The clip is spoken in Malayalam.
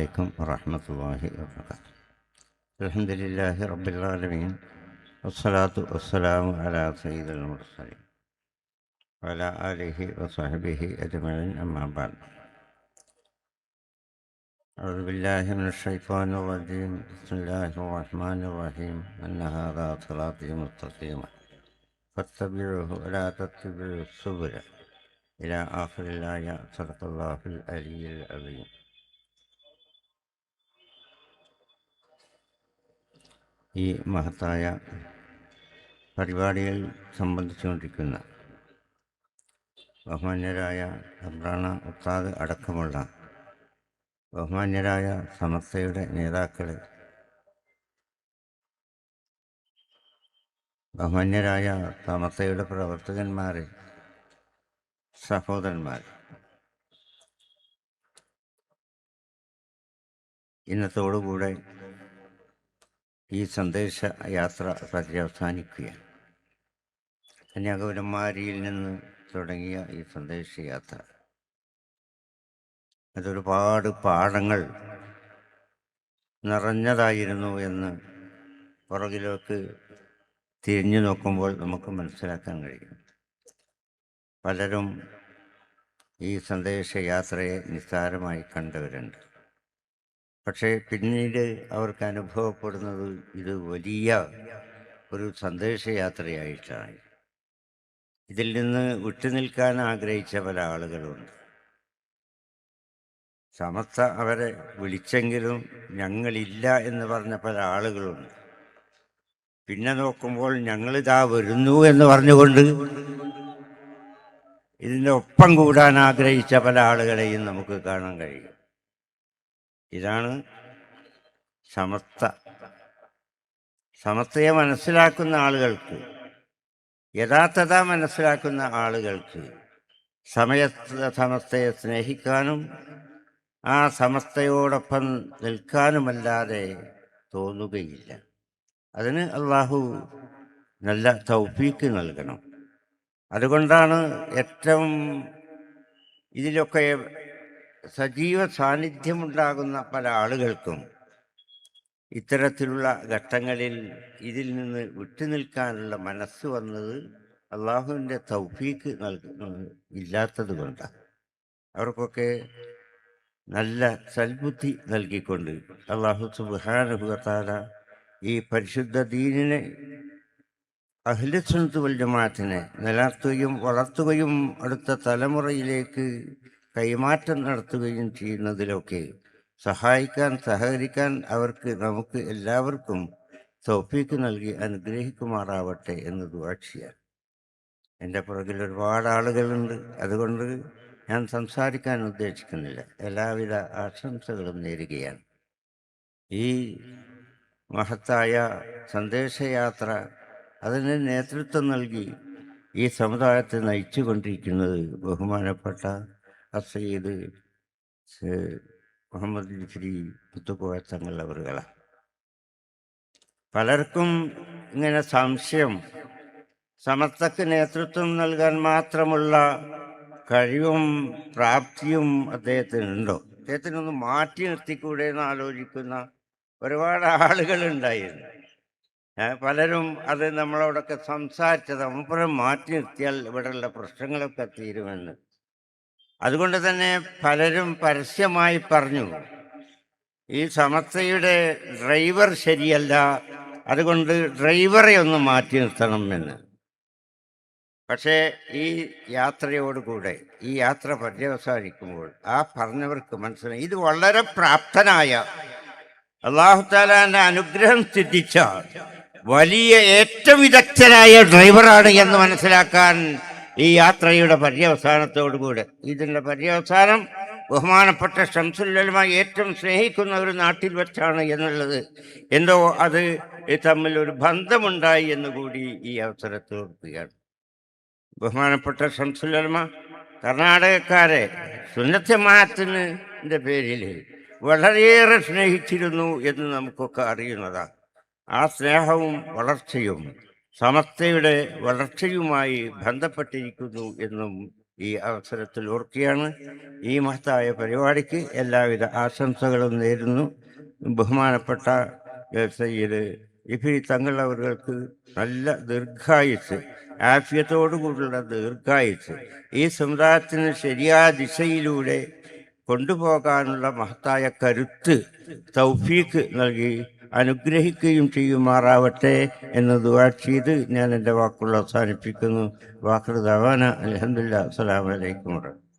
عليكم ورحمة الله وبركاته. الحمد لله رب العالمين والصلاة والسلام على سيد المرسلين وعلى آله وصحبه أجمعين أما بعد. أعوذ بالله من الشيطان الرجيم. بسم الله الرحمن الرحيم. أن هذا صراطي مستقيما فاتبعوه ولا تتبعوا السبل. إلى آخر الآية. صدق الله العلي العظيم. ഈ മഹത്തായ പരിപാടിയിൽ സംബന്ധിച്ചുകൊണ്ടിരിക്കുന്ന ബഹുമാന്യരായ അബ്രാണ ഉത്താദ് അടക്കമുള്ള ബഹുമാന്യരായ സമസ്തയുടെ നേതാക്കൾ ബഹുമാന്യരായ സമസ്തയുടെ പ്രവർത്തകന്മാർ സഹോദരന്മാർ ഇന്നത്തോടുകൂടെ ഈ സന്ദേശ യാത്ര പര്യവസാനിക്കുകയാണ് കന്യാകുമാരിയിൽ നിന്ന് തുടങ്ങിയ ഈ സന്ദേശ യാത്ര അതൊരുപാട് പാഠങ്ങൾ നിറഞ്ഞതായിരുന്നു എന്ന് പുറകിലേക്ക് തിരിഞ്ഞു നോക്കുമ്പോൾ നമുക്ക് മനസ്സിലാക്കാൻ കഴിയും. പലരും ഈ സന്ദേശയാത്രയെ നിസ്സാരമായി കണ്ടവരുണ്ട്. പക്ഷേ പിന്നീട് അവർക്ക് അനുഭവപ്പെടുന്നത് ഇത് വലിയ ഒരു സന്ദേശയാത്രയായിട്ടാണ് ഇതിൽ നിന്ന് വിട്ടുനിൽക്കാൻ ആഗ്രഹിച്ച പല ആളുകളുണ്ട്. സമസ്ത അവരെ വിളിച്ചെങ്കിലും ഞങ്ങളില്ല എന്ന് പറഞ്ഞ പല ആളുകളുണ്ട്. പിന്നെ നോക്കുമ്പോൾ ഞങ്ങളിതാ വരുന്നു എന്ന് പറഞ്ഞുകൊണ്ട് ഇതിന്റെ ഒപ്പം കൂടാൻ ആഗ്രഹിച്ച പല ആളുകളെയും നമുക്ക് കാണാൻ കഴിയും. ഇതാണ് സമസ്ത. സമസ്തയെ മനസ്സിലാക്കുന്ന ആളുകൾക്ക് യഥാർത്ഥത മനസ്സിലാക്കുന്ന ആളുകൾക്ക് സമയ സമസ്തയെ സ്നേഹിക്കാനും ആ സമസ്തയോടൊപ്പം നിൽക്കാനുമല്ലാതെ തോന്നുകയില്ല. അതിന് അള്ളാഹു നല്ല തൗഫീക്ക് നൽകണം. അതുകൊണ്ടാണ് ഏറ്റവും ഇതിലൊക്കെ സജീവ സാന്നിധ്യമുണ്ടാകുന്ന പല ആളുകൾക്കും ഇത്തരത്തിലുള്ള ഘട്ടങ്ങളിൽ ഇതിൽ നിന്ന് വിട്ടുനിൽക്കാനുള്ള മനസ്സ് വന്നത് അള്ളാഹുവിന്റെ തൗഫീക്ക് നൽകുന്നത് ഇല്ലാത്തത് കൊണ്ടാണ്. അവർക്കൊക്കെ നല്ല സൽബുദ്ധി നൽകിക്കൊണ്ട് അള്ളാഹു സുബാനുഭവത്താല ഈ പരിശുദ്ധ ദീനിനെ അഖിലസുനത്ത് വൽ ജമാഅത്തിനെ നിലർത്തുകയും വളർത്തുകയും അടുത്ത തലമുറയിലേക്ക് കൈമാറ്റം നടത്തുകയും ചെയ്യുന്നതിലൊക്കെ സഹായിക്കാൻ സഹകരിക്കാൻ അവർക്ക് നമുക്ക് എല്ലാവർക്കും തോഫീക്ക് നൽകി അനുഗ്രഹിക്കുമാറാവട്ടെ എന്ന് ദുവാക്ഷിയാണ് എന്റെ പുറകിൽ ഒരുപാട് ആളുകളുണ്ട്. അതുകൊണ്ട് ഞാൻ സംസാരിക്കാൻ ഉദ്ദേശിക്കുന്നില്ല. എല്ലാവിധ ആശംസകളും നേരുകയാണ്. ഈ മഹത്തായ സന്ദേശയാത്ര അതിന് നേതൃത്വം നൽകി ഈ സമുദായത്തെ നയിച്ചു കൊണ്ടിരിക്കുന്നത് ബഹുമാനപ്പെട്ട അസയ്യദ് മുഹമ്മദ് ജിഫ്രി പുത്തുക്കോയ തങ്ങൾ അവറുകളാണ് പലർക്കും ഇങ്ങനെ സംശയം സമസ്തക്ക് നേതൃത്വം നൽകാൻ മാത്രമുള്ള കഴിവും പ്രാപ്തിയും അദ്ദേഹത്തിനുണ്ടോ? അദ്ദേഹത്തിനൊന്ന് മാറ്റി നിർത്തിക്കൂടെ എന്ന് ആലോചിക്കുന്ന ഒരുപാട് ആളുകളുണ്ടായിരുന്നു. പലരും അത് നമ്മളോടൊക്കെ സംസാരിച്ചത് അപ്പുറം മാറ്റി നിർത്തിയാൽ ഇവിടെയുള്ള പ്രശ്നങ്ങളൊക്കെ തീരുമെന്ന്. അതുകൊണ്ട് തന്നെ പലരും പരസ്യമായി പറഞ്ഞു ഈ സമസ്തയുടെ ഡ്രൈവർ ശരിയല്ല അതുകൊണ്ട് ഡ്രൈവറെ ഒന്ന് മാറ്റി നിർത്തണം എന്ന്. പക്ഷേ ഈ യാത്രയോടുകൂടെ ഈ യാത്ര പര്യവസാനിക്കുമ്പോൾ ആ പറഞ്ഞവർക്ക് മനസ്സിലായി ഇത് വളരെ പ്രാപ്തനായ അള്ളാഹുത്താലാന്റെ അനുഗ്രഹം സിദ്ധിച്ച വലിയ ഏറ്റവും വിദഗ്ധനായ ഡ്രൈവറാണ് എന്ന് മനസ്സിലാക്കാൻ ഈ യാത്രയുടെ പര്യവസാനത്തോടുകൂടെ. ഇതിന്റെ പര്യവസാനം ബഹുമാനപ്പെട്ട ശംസുല്ലമായി ഏറ്റവും സ്നേഹിക്കുന്ന ഒരു നാട്ടിൽ വെച്ചാണ് എന്നുള്ളത്. എന്തോ അത് തമ്മിൽ ഒരു ബന്ധമുണ്ടായി എന്നുകൂടി ഈ അവസരത്തിൽ ഓർക്കുകയാണ് ബഹുമാനപ്പെട്ട ശംസുല്ലമ കർണാടകക്കാരെ സുന്നത്തമാത്തിന് പേരിൽ വളരെയേറെ സ്നേഹിച്ചിരുന്നു എന്ന് നമുക്കൊക്കെ അറിയുന്നതാണ്. ആ സ്നേഹവും വളർച്ചയും സമസ്തയുടെ വളർച്ചയുമായി ബന്ധപ്പെട്ടിരിക്കുന്നു എന്നും ഈ അവസരത്തിൽ ഓർക്കുകയാണ്. ഈ മഹത്തായ പരിപാടിക്ക് എല്ലാവിധ ആശംസകളും നേരുന്നു. ബഹുമാനപ്പെട്ട സയ്യിദ് ഇഫി തങ്ങൾ അവർക്ക് നല്ല ദീർഘായുസ് ആഫ്യത്തോടുകൂടിയുള്ള ദീർഘായുസ് ഈ സമുദായത്തിന് ശരിയായ ദിശയിലൂടെ കൊണ്ടുപോകാനുള്ള മഹത്തായ കരുത്ത് തൗഫീക്ക് നൽകി അനുഗ്രഹിക്കുകയും ചെയ്യുമാറാവട്ടെ എന്ന് ദുവാ ചെയ്ത് ഞാൻ എന്റെ വാക്കുകൾ അവസാനിപ്പിക്കുന്നു. വാക്കുകൾ ദവാന. അലഹമില്ല അസ്സലാമലൈക്കും വറഹ്മത്തുള്ളാഹി